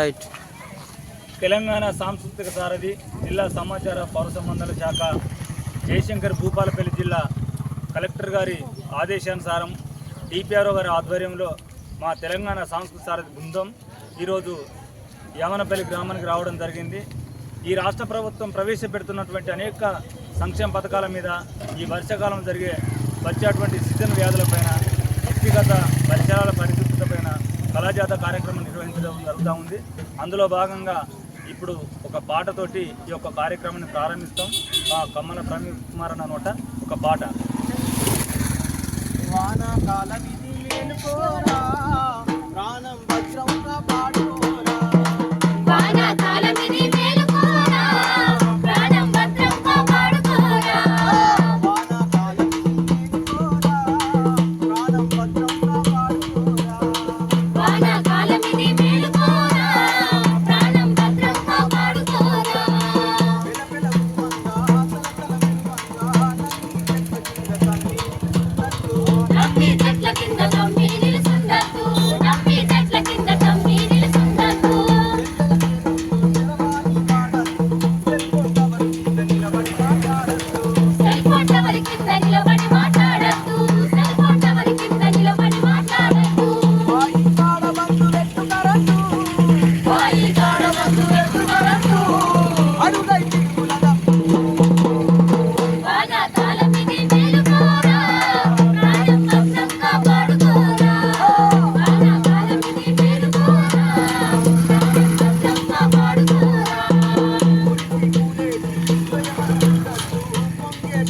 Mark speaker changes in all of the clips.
Speaker 1: Right.
Speaker 2: Telangana సాంస్కృతిక సారథి జిల్లా సమాచార పౌర సంబంధాల శాఖ జయశంకర్ భూపాలపల్లి జిల్లా కలెక్టర్ గారి ఆదేశానుసారం డిపిఆర్ఓ గారి ఆధ్వర్యంలో మా తెలంగాణ సాంస్కృతిక సారథి బృందం ఈరోజు యామనపల్లి గ్రామానికి రావడం జరిగింది. ఈ రాష్ట్ర ప్రభుత్వం ప్రవేశపెడుతున్నటువంటి అనేక సంక్షేమ పథకాల మీద ఈ వర్షాకాలం జరిగే వచ్చేటువంటి సీజన్ వ్యాధులపైన వ్యక్తిగత పరిసరాల పరిశుభ్రతపైన కళాజాత కార్యక్రమం నిర్వహించడం జరుగుతూ ఉంది. అందులో భాగంగా ఇప్పుడు ఒక పాటతోటి ఈ యొక్క కార్యక్రమాన్ని ప్రారంభిస్తాం. మా కమ్మల ప్రవీణ్ కుమార్ అన్న నోట ఒక పాట
Speaker 3: వానాకాల విధి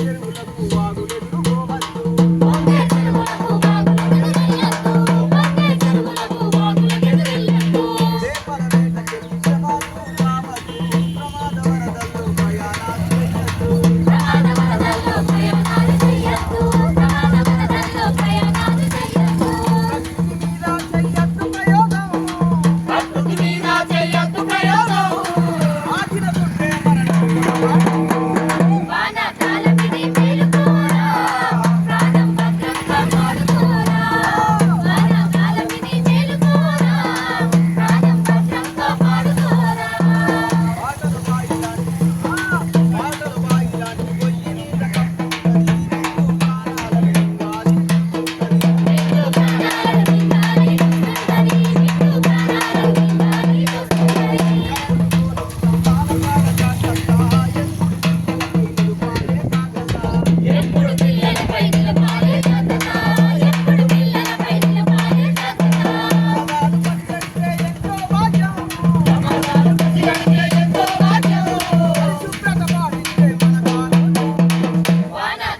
Speaker 4: Thank you.